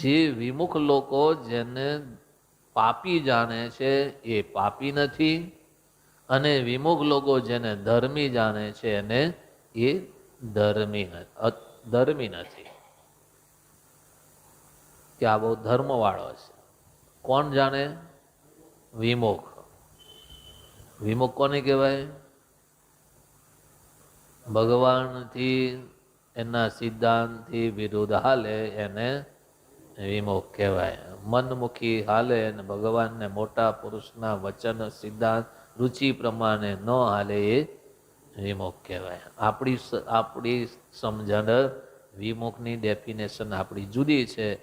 જે વિમુખ લોકો જેને પાપી જાણે છે એ પાપી નથી અને વિમુખ લોકો જેને ધર્મી જાણે છે એને એ ધર્મી ધર્મી નથી. કે આ બહુ ધર્મવાળો છે. કોણ જાણે? વિમુખ. વિમુખ કોને કહેવાય? ભગવાનથી એના સિદ્ધાંતથી વિરુદ્ધ હાલે એને વિમુખ કહેવાય. મનમુખી હાલે અને ભગવાનને મોટા પુરુષના વચન, સિદ્ધાંત, રુચિ પ્રમાણે ન હાલે એ વિમુખ કહેવાય. આપણી આપણી સમજણ વિમુખની ડેફિનેશન આપણી જુદી છે.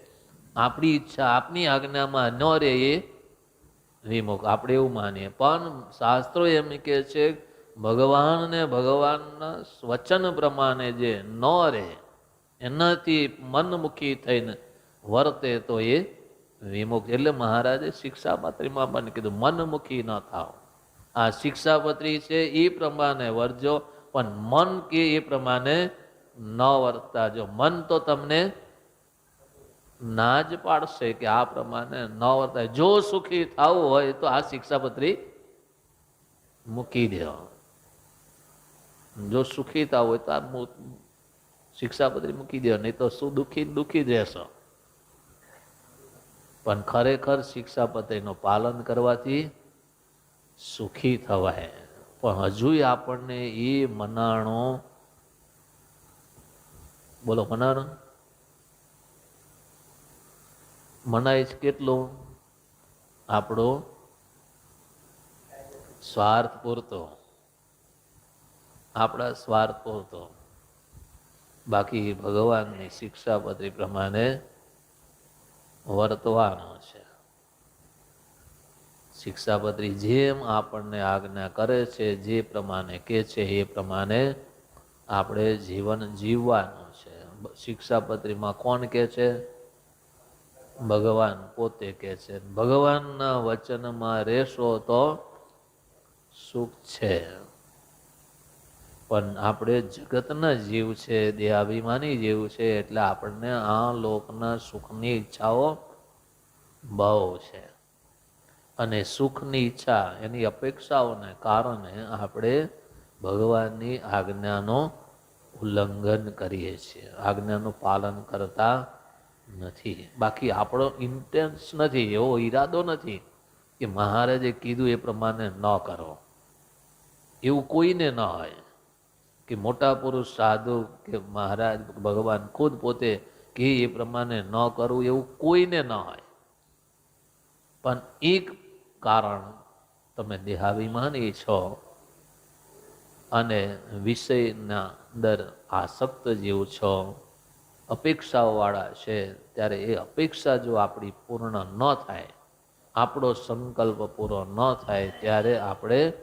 આપણી ઈચ્છા આપની આજ્ઞામાં ન રહે એ વિમુખ. આપણે એવું માનીએ. પણ શાસ્ત્રો એમ કહે છે ભગવાનને ભગવાનના વચન પ્રમાણે જે ન રહે, એનાથી મનમુખી થઈને વર્તે તો એ વિમુખ. એટલે મહારાજે શિક્ષાપત્રીમાં પણ કીધું, મનમુખી ન થાવ. આ શિક્ષાપત્રી છે એ પ્રમાણે વર્જો, પણ મન કે એ પ્રમાણે ન વર્તતા જો મન તો તમને ના જ પાડશે કે આ પ્રમાણે ન વર્તાય જો સુખી થવું હોય તો આ શિક્ષાપત્રી મૂકી દેવા જો સુખી થવું હોય તો આ શિક્ષાપત્રી મૂકી દેવા નહીં તો શું દુઃખી દુઃખી જ રહેશો. પણ ખરેખર શિક્ષાપત્રીનું પાલન કરવાથી સુખી થવાય. પણ હજુય આપણને એ મનાણો બોલો, મનાણો? મનાય છે કેટલું? આપણો સ્વાર્થ પૂરતો. આપણા સ્વાર્થ પૂરતો. બાકી ભગવાનની શિક્ષાપત્રી પ્રમાણે વર્તવાનો છે. શિક્ષાપત્રી જેમ આપણને આજ્ઞા કરે છે, જે પ્રમાણે કે છે, એ પ્રમાણે આપણે જીવન જીવવાનું છે. શિક્ષાપત્રીમાં કોણ કે છે? ભગવાન પોતે કે છે. ભગવાનના વચનમાં રહેશો તો સુખ છે. પણ આપણે જગતના જીવ છે, દેહાભિમાની જીવ છે, એટલે આપણને આ લોકના સુખની ઈચ્છાઓ બહુ છે. અને સુખની ઈચ્છા એની અપેક્ષાઓને કારણે આપણે ભગવાનની આજ્ઞાનો ઉલ્લંઘન કરીએ છીએ. આજ્ઞાનું પાલન કરતા નથી. બાકી આપણો ઇન્ટેન્સ નથી, એવો ઈરાદો નથી કે મહારાજે કીધું એ પ્રમાણે ન કરો. એવું કોઈને ન હોય. કે મોટા પુરુષ, સાધુ કે મહારાજ, ભગવાન ખુદ પોતે કે એ પ્રમાણે ન કરવું એવું કોઈને ન હોય. પણ એક કારણ તમે દેહાભિમાની છો અને વિષયના અંદર આસક્ત જેવું છો અપેક્ષાઓવાળા છે, ત્યારે એ અપેક્ષા જો આપણી પૂર્ણ ન થાય, આપણો સંકલ્પ પૂરો ન થાય, ત્યારે આપણે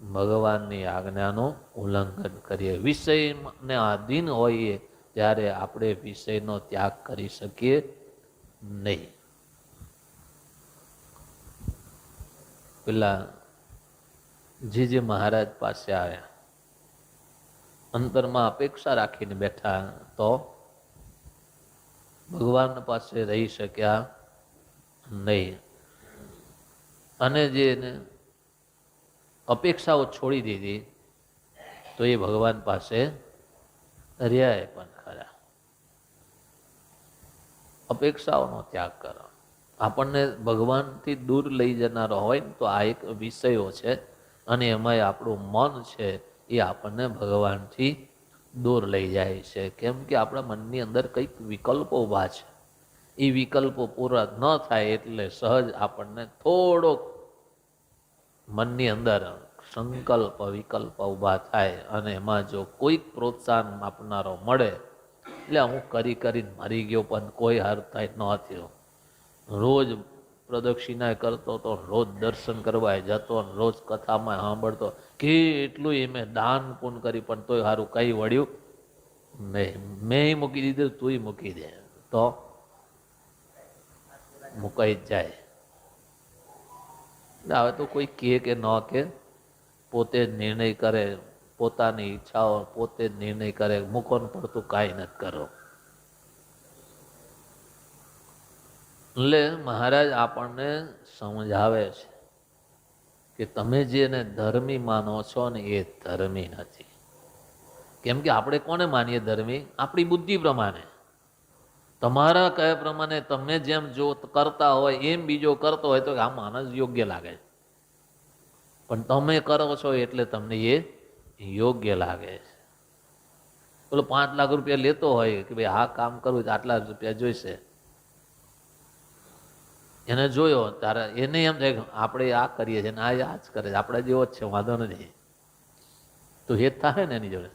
ભગવાનની આજ્ઞાનું ઉલ્લંઘન કરીએ. વિષયને આધીન હોઈએ ત્યારે આપણે વિષયનો ત્યાગ કરી શકીએ નહીં. પેલા જે જે મહારાજ પાસે આવ્યા. અંતરમાં અપેક્ષા રાખીને બેઠા તો ભગવાન પાસે રહી શક્યા નહીં. અને જે અપેક્ષાઓ છોડી દીધી, તો એ ભગવાન પાસે રહ્યા પણ ખરા. અપેક્ષાઓનો ત્યાગ કરો. આપણને ભગવાનથી દૂર લઈ જનારો હોય ને તો આ એક વિષયો છે અને એમાંય આપણું મન છે એ આપણને ભગવાનથી દૂર લઈ જાય છે. કેમ કે આપણા મનની અંદર કંઈક વિકલ્પો ઊભા છે. એ વિકલ્પો પૂરા ન થાય એટલે સહજ આપણને થોડોક મનની અંદર સંકલ્પ, વિકલ્પ ઊભા થાય અને એમાં જો કોઈક પ્રોત્સાહન આપનારો મળે, એટલે હું કરી કરીને મરી ગયો, પણ કોઈ હાર થાય ન થયો. રોજ પ્રદક્ષિણા કરતો તો રોજ દર્શન કરવા જતો અને રોજ કથામાં સાંભળતો કેટલું એ મેં દાન પૂન કરી, પણ તોય સારું કંઈ વળ્યું નહીં. મેં મૂકી દીધું તુંય મૂકી દે. તો મુકાઈ જ જાય. એટલે હવે તો કોઈ કહે કે ન કે પોતે નિર્ણય કરે, પોતાની ઈચ્છાઓ પોતે નિર્ણય કરે મૂકો ને પડતું કાંઈ નથી કરો. એટલે મહારાજ આપણને સમજાવે છે કે તમે જેને ધર્મી માનો છો ને એ ધર્મી નથી. કેમ કે આપણે કોને માનીએ ધર્મી? આપણી બુદ્ધિ પ્રમાણે. તમારા કયા પ્રમાણે તમે જેમ જો કરતા હોય, એમ બીજો કરતો હોય તો આ માણસ યોગ્ય લાગે પણ તમે કરો છો એટલે તમને એ યોગ્ય લાગે છે. પેલો પાંચ લાખ રૂપિયા લેતો હોય કે ભાઈ આ કામ કરવું તો આટલા રૂપિયા જોઈશે. એને જોયો ત્યારે એને એમ થાય આપણે આ કરીએ છીએ આ આ જ કરે છે. આપણે જેવો જ છે, વાંધો નથી. તો જ થાય ને એની જોડે.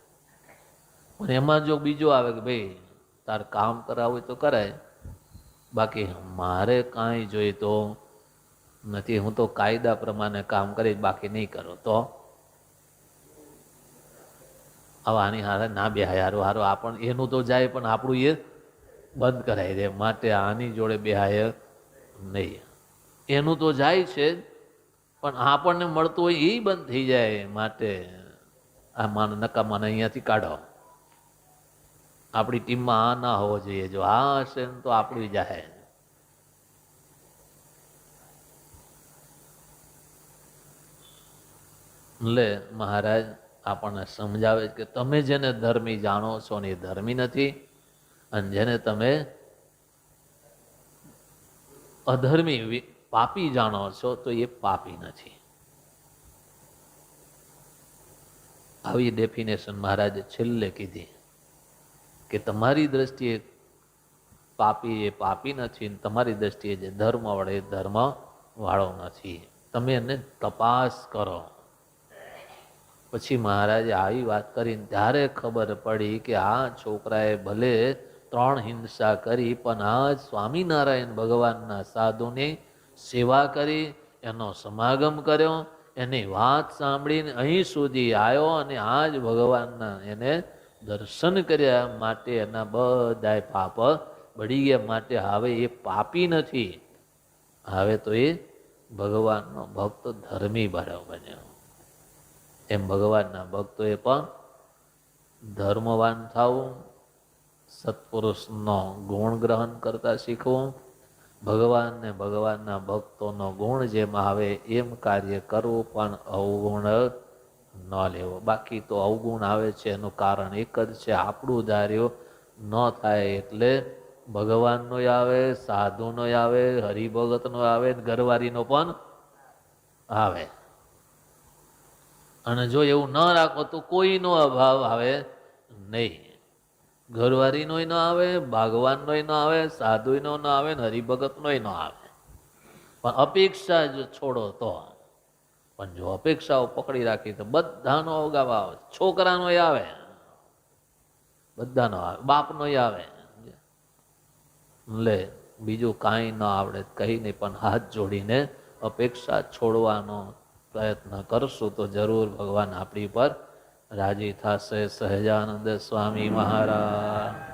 પણ એમાં જો બીજો આવે કે ભાઈ તારે કામ કરાવવું તો કરાય. બાકી મારે કાંઈ જોઈએ તો નથી. હું તો કાયદા પ્રમાણે કામ કરીશ બાકી નહીં કરો તો. આની હારે ના બે હારો હારો. આપણ એનું તો જાય, પણ આપણું એ બંધ કરાવી દે માટે આની જોડે બે હાયર નહીં. એનું તો જાય છે, પણ આપણને મળતું હોય એ બંધ થઈ જાય. માટે આ માન નકામાને અહીંયાથી કાઢો. આપણી ટીમમાં આ ના હોવો જોઈએ. જો આ હશે ને તો આપણું જાહે એટલે મહારાજ, આપણને સમજાવે કે તમે જેને ધર્મી જાણો છો ને એ ધર્મી નથી અને જેને તમે અધર્મી પાપી જાણો છો તો એ પાપી નથી. આવી ડેફિનેશન મહારાજે છેલ્લે કીધી. કે તમારી દ્રષ્ટિએ પાપી એ પાપી નથી તમારી દ્રષ્ટિએ જે ધર્મ વાળો એ ધર્મ વાળો નથી. તમે એને તપાસ કરો. પછી મહારાજે આવી વાત કરીને ત્યારે ખબર પડી કે આ છોકરાએ ભલે ત્રણ હિંસા કરી, પણ આ સ્વામિનારાયણ ભગવાનના સાધુની સેવા કરી, એનો સમાગમ કર્યો, એની વાત સાંભળીને અહીં સુધી આવ્યો અને આ જ ભગવાનના એને દર્શન કર્યા માટે એના બધાય પાપ બળી ગયા માટે હવે એ પાપી નથી. હવે તો એ ભગવાનનો ભક્ત ધર્મી બન્યો બન્યો. એમ ભગવાનના ભક્તોએ પણ ધર્મવાન થવું, સત્પુરુષનો ગુણ ગ્રહણ કરતા શીખવું ભગવાનને ભગવાનના ભક્તોનો ગુણ જેમ આવે એમ કાર્ય કરવું પણ અવગુણ ન લેવો. બાકી તો અવગુણ આવે છે, એનું કારણ એક જ છે, આપણું ધાર્યો ન થાય એટલે ભગવાનનો આવે, સાધુનો આવે, હરિભગતનો આવે ઘરવારીનો પણ આવે. અને જો એવું ન રાખો તો કોઈનો અભાવ આવે નહીં. ઘરવાળીનોય ન આવે, ભગવાનનોય ન આવે સાધુનો ન આવે, ને હરિભગતનોય ન આવે. પણ અપેક્ષા જો છોડો તો પણ જો અપેક્ષાઓ પકડી રાખી તો બધાનો અવગાવ આવે. છોકરાનો આવે. બધાનો આવે. બાપનો આવે. લે, બીજું કાંઈ ન આવડે કહી નહીં, પણ હાથ જોડીને અપેક્ષા છોડવાનો પ્રયત્ન કરશું તો જરૂર ભગવાન આપણી પર રાજી થશે. સહજાનંદ સ્વામી મહારાજ.